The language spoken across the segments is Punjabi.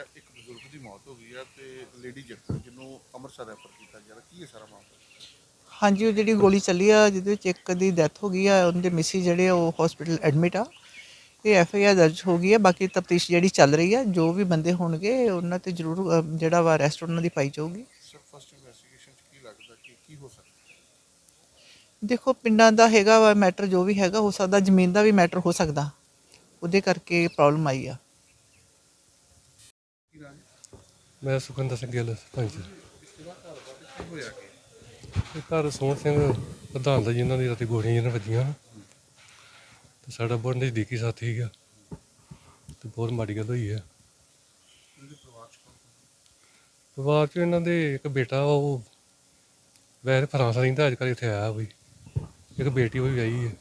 ਆ ਇੱਕ ਬਜ਼ੁਰਗ ਦੀ ਮੌਤ ਹੋ ਗਈ ਆ ਤੇ ਲੇਡੀ ਜ਼ਖਮੀ ਜਿਹਨੂੰ ਅੰਮ੍ਰਿਤਸਰ ਰੈਫਰ ਕੀਤਾ ਗਿਆ ਕੀ ਹੈ ਸਾਰਾ ਮਾਮਲਾ? ਹਾਂਜੀ ਉਹ ਜਿਹੜੀ ਗੋਲੀ ਚੱਲੀ ਆ ਜਿਹਦੇ ਵਿੱਚ ਇੱਕ ਦੀ ਡੈਥ ਹੋ ਗਈ ਆ ਉਹਦੇ ਮਿਸੀ ਜਿਹੜੇ ਆ ਉਹ ਹਸਪੀਟਲ ਐਡਮਿਟ ਆ। ਇਹ ਐਫ ਆਈ ਆਰ ਦਰਜ ਹੋ ਗਈ ਆ ਬਾਕੀ ਤਫਤੀਸ਼ ਜਿਹੜੀ ਚੱਲ ਰਹੀ ਆ ਜੋ ਵੀ ਬੰਦੇ ਹੋਣਗੇ ਉਹਨਾਂ ਤੇ ਜ਼ਰੂਰ ਅ, ਜਿਹੜਾ ਵਾ ਅਰੈਸਟ ਉਹਨਾਂ ਦੀ ਪਾਈ ਜਾਊਗੀ। ਸਰ ਫਸਟ ਇਨਵੈਸਟੀਗੇਸ਼ਨ ਚ ਕੀ ਲੱਗਦਾ ਕਿ ਕੀ ਹੋ ਸਕਦਾ? ਦੇਖੋ ਪਿੰਡਾਂ ਦਾ ਹੈਗਾ ਵਾ ਮੈਟਰ ਜੋ ਵੀ ਹੈਗਾ ਹੋ ਸਕਦਾ ਜ਼ਮੀਨ ਦਾ ਵੀ ਮੈਟਰ ਹੋ ਸਕਦਾ। ਉਹਦੇ ਕਰਕੇ ਪ੍ਰੋਬਲਮ ਆਈ ਆ। ਮੈਂ ਸੁਖਿੰਦਰ ਸਿੰਘ ਗਿੱਲ ਸਰਪੰਚ ਇਹ ਘਰ ਸੋਹਣ ਸਿੰਘ ਪ੍ਰਧਾਨ ਦਾ ਜਿਨ੍ਹਾਂ ਦੀ ਰਾਤੀ ਗੋਲੀਆਂ ਜਿਹਨਾਂ ਵੱਜੀਆਂ। ਤੇ ਸਾਡਾ ਬਹੁਤ ਨਜ਼ਦੀਕੀ ਸਾਥੀ ਸੀਗਾ। ਤੇ ਬਹੁਤ ਮਾੜੀ ਗੱਲ ਹੋਈ ਹੈ। ਪਰਿਵਾਰ ਚ ਇਹਨਾਂ ਦੇ ਇੱਕ ਬੇਟਾ, ਉਹ ਵੈਸੇ ਫਰਾਂਸ ਰਹਿੰਦਾ ਅੱਜ ਕੱਲ੍ਹ ਇੱਥੇ ਆਇਆ ਵੀ ਇੱਕ ਬੇਟੀ ਉਹ ਵੀ ਵਿਆਹੀ ਹੈ।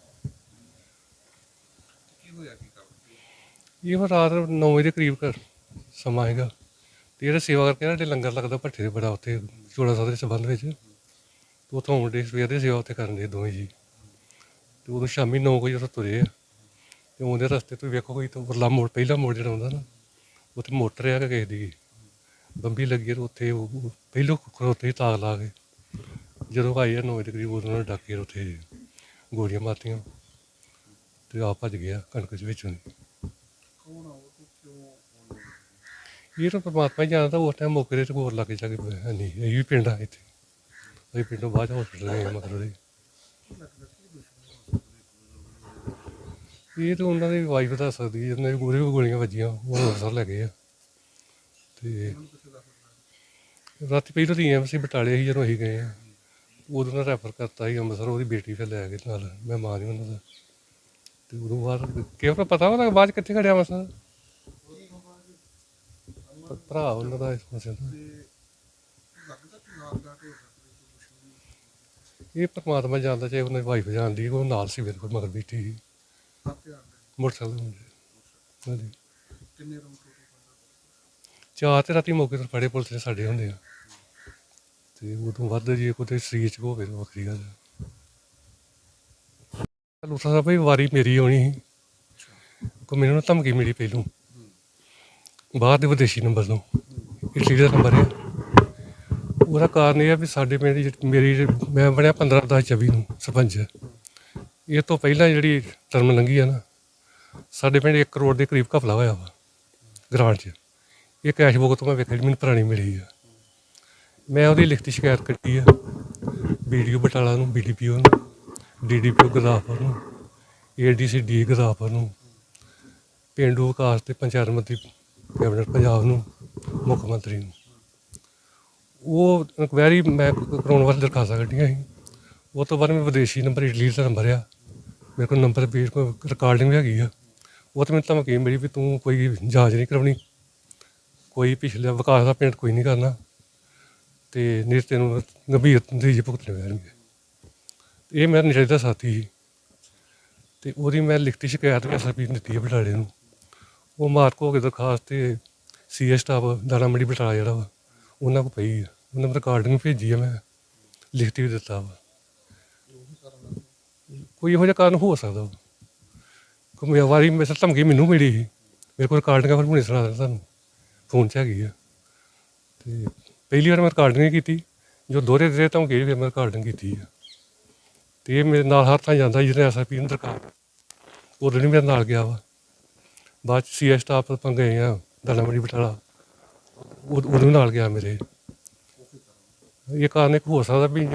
ਇਹ ਰਾਤ 9 ਵਜੇ ਦੇ ਕਰੀਬ ਘਰ। ਸਮਾਂ ਹੈਗਾ। ਤੇ ਜਿਹੜਾ ਸੇਵਾ ਕਰਕੇ ਨਾ ਜਿਹੜੇ ਲੰਗਰ ਲੱਗਦਾ ਭੱਠੇ ਦੇ ਬੜਾ ਉੱਥੇ ਚੋੜਾ ਸਾਹਿਬ ਦੇ ਸੰਬੰਧ ਵਿੱਚ। ਤੇ ਉੱਥੋਂ ਆਉਂਦੇ ਸਵੇਰ ਦੀ ਸੇਵਾ ਉੱਥੇ ਕਰਨ ਦੇ ਦੋਵੇਂ ਜੀ। ਤੇ ਉਦੋਂ ਸ਼ਾਮੀ 9 ਵਜੇ ਉੱਥੋਂ ਤੁਰੇ ਆ। ਤੇ ਉਹਦੇ ਰਸਤੇ ਤੋਂ ਵੇਖੋ ਕੋਈ ਤਾਂ ਉਰਲਾ ਮੋੜ, ਪਹਿਲਾ ਮੋੜ ਜਿਹੜਾ ਆਉਂਦਾ ਨਾ, ਉੱਥੇ ਮੋਟਰ ਆ ਕੇ ਕਿਸੇ ਦੀ। ਬੰਬੀ ਲੱਗੀ ਆ ਤੇ ਉੱਥੇ ਉਹ ਉਹ ਪਹਿਲੋਂ ਖੜੋਤੇ ਹੀ ਤਾਕ ਲਾ ਕੇ, ਜਦੋਂ ਆਏ ਆ 9 ਵਜੇ ਦੇ ਕਰੀਬ ਉਦੋਂ ਉਹਨਾਂ ਨੇ ਡਾਕੇ ਉੱਥੇ ਗੋਲੀਆਂ ਮਾਰਤੀਆਂ। ਤੇ ਆ ਭੱਜ ਗਿਆ ਕਣਕ ਦੇ ਵਿੱਚੋਂ ਦੀ ਕੌਣ ਆ ਉਹ ਤੇ ਕਿਉਂ ਹੋਣ ਇਹ ਤਾਂ ਪਰਮਾਤਮਾ ਹੀ ਜਾਣਦਾ ਉਸ ਟਾਈਮ ਮੌਕੇ ਤੇ ਹੋਰ ਲੱਗ ਜਾ ਕੇ ਨਹੀਂ। ਇਹ ਵੀ ਪਿੰਡ ਆ ਇੱਥੇ। ਅਸੀਂ ਪਿੰਡੋਂ ਬਾਅਦ ਹਸਪੀਟਲ ਗਏ ਮਤਲਬ ਦੇ। ਇਹ ਤਾਂ ਉਹਨਾਂ ਦੀ ਵਾਈਫ ਦੱਸ ਸਕਦੀ ਹੈ ਉਹਨਾਂ ਦੀ ਗੋਲੀਆਂ ਵੱਜੀਆਂ, ਉਹ ਅੰਮ੍ਰਿਤਸਰ ਲੈ ਗਏ ਆ। ਤੇ ਰਾਤੀ ਪਹਿਲਾਂ ਦੀ ਐਮਸੀ ਬਟਾਲੇ ਸੀ ਜਦੋਂ ਅਸੀਂ ਗਏ ਆ, ਉਦੋਂ ਨਾਲ ਰੈਫਰ ਕਰਤਾ ਸੀ ਅੰਮ੍ਰਿਤਸਰ, ਉਹਦੀ ਬੇਟੀ ਫਿਰ ਲੈ ਕੇ ਨਾਲ। ਮੈਂ ਮਾਂ ਦੀ ਉਹਨਾਂ ਦਾ। ਤੇ ਉਦੋਂ ਬਾਅਦ ਕਿਉਂ ਪਤਾ ਉਹਦਾ ਬਾਅਦ 'ਚ ਕਿੱਥੇ ਖੜਿਆ ਮਸਾ ਭਰਾ ਉਹਨਾਂ ਦਾ ਇਸ ਮਸੇ ਦਾ ਲੱਗਦਾ ਕਿ ਨਾਲ ਦਾ ਹੋ ਸਕਦਾ ਕੋਈ ਦੁਸ਼ਮਣੀ ਇਹ ਪਰਮਾਤਮਾ ਜਾਣਦਾ ਚਾਹੇ ਉਹਨਾਂ ਦੀ ਵਾਈਫ ਜਾਣਦੀ ਉਹ ਨਾਲ ਸੀ ਮੇਰੇ ਕੋਲ, ਮਗਰ ਬੈਠੀ ਸੀ। ਹੱਥ ਆ ਮੋਟਰਸਾਈਕਲ ਦੇ ਮੁੰਡੇ ਹਾਂਜੀ। ਕਿੰਨੇ ਰੂਮ ਟੋਟਲ ਬੰਦਾ ਚਾਰ ਤੇ ਰਾਤੀ ਮੌਕੇ ਤੇ ਫੜੇ ਪੁਲਿਸ ਨੇ ਸਾਡੇ ਹੁੰਦੇ ਆ। ਤੇ ਉਦੋਂ ਵੱਧ ਜੇ ਕੋਈ ਸਰੀਰ ਚ ਹੋਵੇ ਤਾਂ ਵੱਖਰੀ ਗੱਲ ਹੈ ਲੂਸਾ ਸਾਹਿਬ ਵੀ ਵਾਰੀ ਮੇਰੀ ਆਉਣੀ ਸੀ। ਕੋ ਮੈਨੂੰ ਨਾ ਧਮਕੀ ਮਿਲੀ ਪਹਿਲੋਂ। ਬਾਹਰ ਦੇ ਵਿਦੇਸ਼ੀ ਨੰਬਰ ਤੋਂ ਇਟਲੀ ਦਾ ਨੰਬਰ ਹੈ। ਉਹਦਾ ਕਾਰਨ ਇਹ ਆ ਵੀ ਸਾਡੇ ਪਿੰਡ ਦੀ ਜਿਹੜੀ- ਮੇਰੀ ਜਿਹੜੀ- ਮੈਂ ਬਣਿਆ 15 10 24 ਨੂੰ ਸਰਪੰਚ। ਇਹ ਤੋਂ ਪਹਿਲਾਂ ਜਿਹੜੀ ਟਰਮ ਲੰਘੀ ਆ ਨਾ, ਸਾਡੇ ਪਿੰਡ 1 ਕਰੋੜ ਦੇ ਕਰੀਬ ਘਪਲਾ ਹੋਇਆ ਵਾ, ਗ੍ਰਾਂਟ 'ਚ। ਇਹ ਕੈਸ਼ ਬੁੱਕ ਤੋਂ ਮੈਂ ਵੇਖਿਆ ਜਿਹੜੀ ਮੈਨੂੰ ਪੁਰਾਣੀ ਮਿਲੀ ਆ। ਮੈਂ ਉਹਦੀ ਲਿਖਤੀ ਸ਼ਿਕਾਇਤ ਕੱਟੀ ਆ ਵੀਡੀਓ ਬਟਾਲਾ ਨੂੰ ਬੀਡੀਪੀਓ ਨੂੰ ਡੀਡੀਪੀਓ ਗੁਰਦਾਸਪੁਰ ਨੂੰ ਏਡੀਸੀ ਡੀ ਗੁਰਦਾਸਪੁਰ ਨੂੰ। ਪੇਂਡੂ ਵਿਕਾਸ ਤੇ ਪੰਚਾਇਤ ਮੰਤਰੀ ਕੈਬਨਿਟ ਪੰਜਾਬ ਨੂੰ, ਮੁੱਖ ਮੰਤਰੀ ਨੂੰ। ਉਹ ਇਨਕੁਆਇਰੀ ਮੈਂ ਕਰਾਉਣ ਵਾਸਤੇ ਦਰਖਾਸਤਾਂ ਕੱਢੀਆਂ ਸੀ। ਉਹ ਤੋਂ ਬਾਅਦ ਮੈਂ ਵਿਦੇਸ਼ੀ ਨੰਬਰ ਇਟਲੀ ਦਾ ਨੰਬਰ ਆ। ਮੇਰੇ ਕੋਲ ਨੰਬਰ ਵੀ ਰਿਕਾਰਡਿੰਗ ਵੀ ਹੈਗੀ ਆ। ਉਹ ਤੇ ਮੈਨੂੰ ਧਮਕੀ ਮਿਲੀ ਵੀ ਤੂੰ ਕੋਈ ਜਾਂਚ ਨਹੀਂ ਕਰਾਉਣੀ। ਕੋਈ ਪਿਛਲੇ ਵਿਕਾਸ ਦਾ ਪੇਂਟ ਕੋਈ ਨਹੀਂ ਕਰਨਾ। ਤੇ ਨਹੀਂ ਤੈਨੂੰ ਗੰਭੀਰ ਨਤੀਜੇ ਭੁਗਤਣੇ ਪੈਣਗੇ। ਇਹ ਮੇਰਾ ਨੇੜੇ ਦਾ ਸਾਥੀ ਸੀ। ਤੇ ਉਹਦੀ ਮੈਂ ਲਿਖਤੀ ਸ਼ਿਕਾਇਤ ਵੀ ਐਸਪੀ ਦਿੱਤੀ ਹੈ ਬਟਾਲੇ ਨੂੰ। ਉਹ ਮਾਰਕ ਹੋ ਕੇ ਦਰਖਾਸਤ ਤੇ ਸੀਏ ਸਟਾਫ ਦਾਣਾ ਮੰਡੀ ਬਟਾਲਾ ਜਿਹੜਾ ਵਾ, ਉਹਨਾਂ ਕੋ ਪਈ ਆ। ਉਹਨਾਂ ਨੇ ਰਿਕਾਰਡਿੰਗ ਭੇਜੀ ਆ ਮੈਂ, ਲਿਖਤੀ ਵੀ ਦਿੱਤਾ ਵਾ। ਕੋਈ ਇਹੋ ਜਿਹਾ ਕਾਰਨ ਹੋ ਸਕਦਾ ਵਾ। ਕੋਈ ਮੈਂ ਵਾਰੀ, ਮੇਰੇ ਧਮਕੀ ਮੈਨੂੰ ਮਿਲੀ ਸੀ। ਮੇਰੇ ਕੋਲ ਰਿਕਾਰਡਿੰਗ ਫਿਰ ਹੁਣੇ ਸੁਣਾ ਦਿੰਦਾ ਤੁਹਾਨੂੰ। ਫੋਨ 'ਚ ਹੈਗੀ ਆ। ਤੇ ਪਹਿਲੀ ਵਾਰ ਮੈਂ ਰਿਕਾਰਡਿੰਗ ਕੀਤੀ, ਜੋ ਦੋਹਰੇ ਦੇ ਧਮਕੀ ਫਿਰ ਮੈਂ ਰਿਕਾਰਡਿੰਗ ਕੀਤੀ ਆ। ਤੇ ਇਹ ਮੇਰੇ ਨਾਲ ਹਰ ਥਾਂ ਜਾਂਦਾ ਜਿਹਨੇ ਐਸਆਈਪੀ ਨੂੰ ਦਰਕਾਰ ਉਦੋਂ ਨਹੀਂ ਮੇਰੇ ਨਾਲ ਗਿਆ ਵਾ। ਬਾਅਦ ਚ ਸੀਐਸ ਸਟਾਫ ਆਪਾਂ ਗਏ ਆ ਦਲਮੜੀ ਬਟਾਲਾ ਉਹ ਉਹਨੂੰ ਨਾਲ ਗਿਆ ਮੇਰੇ। ਇਹ ਕਾਰਨ ਇੱਕ ਹੋ ਸਕਦਾ ਵੀ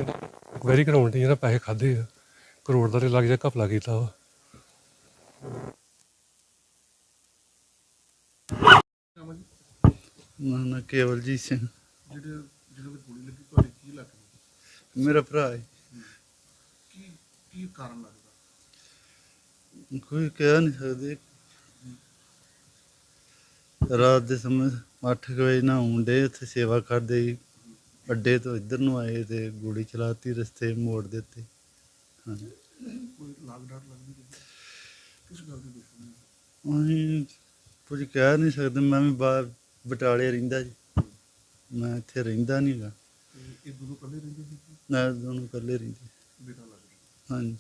ਵੈਰੀ ਗਰਾਊਂਡ ਤੇ ਜਿਹੜਾ ਪੈਸੇ ਖਾਦੇ ਆ। ਕਰੋੜ ਦਾ ਤੇ ਲੱਗ ਜਾ ਘਪਲਾ ਕੀਤਾ ਵਾ। ਨਾ ਕੇਵਲਜੀਤ ਸਿੰਘ। ਜਿਹੜੇ ਜਿਹਨਾਂ ਦੀ ਗੋਲੀ ਲੱਗੀ ਤੁਹਾਡੇ ਕੀ ਲੱਗਦਾ ਮੇਰਾ ਭਰਾ ਹੈ। ਕੀ ਕੀ ਕਾਰਨ ਲੱਗਦਾ? ਕੋਈ ਕਹਿ ਨਹੀਂ ਸਕਦੇ। ਰਾਤ ਦੇ ਸਮੇਂ 8 ਵਜੇ ਨਾ ਹੁੰਦੇ ਉੱਥੇ ਸੇਵਾ ਕਰਦੇ ਸੀ ਅੱਡੇ ਤੋਂ ਇੱਧਰ ਨੂੰ ਆਏ ਤੇ ਗੋਲੀ ਚਲਾਤੀ ਰਸਤੇ ਮੋੜ ਦਿੱਤੇ। ਹਾਂਜੀ। ਕੋਈ ਲਾਗ ਡਾਟ ਲੱਗਦੀ ਕਿਤੇ? ਕਿਸ ਗੱਲ ਦੀ ਦੁਸ਼ਮਣੀ ਅਸੀਂ ਕੁਝ ਕਹਿ ਨਹੀਂ ਸਕਦੇ ਮੈਂ ਵੀ ਬਾਹਰ ਬਟਾਲੇ ਰਹਿੰਦਾ ਜੀ। ਮੈਂ ਇੱਥੇ ਰਹਿੰਦਾ ਨਹੀਂਗਾ ਇਹ ਦੋਨੋਂ ਇਕੱਲੇ ਰਹਿੰਦੇ ਸੀ? ਨਾ ਦੋਨੋਂ ਇਕੱਲੇ ਰਹਿੰਦੇ। ਬੇਟਾ ਲੱਗਦਾ। ਹਾਂਜੀ।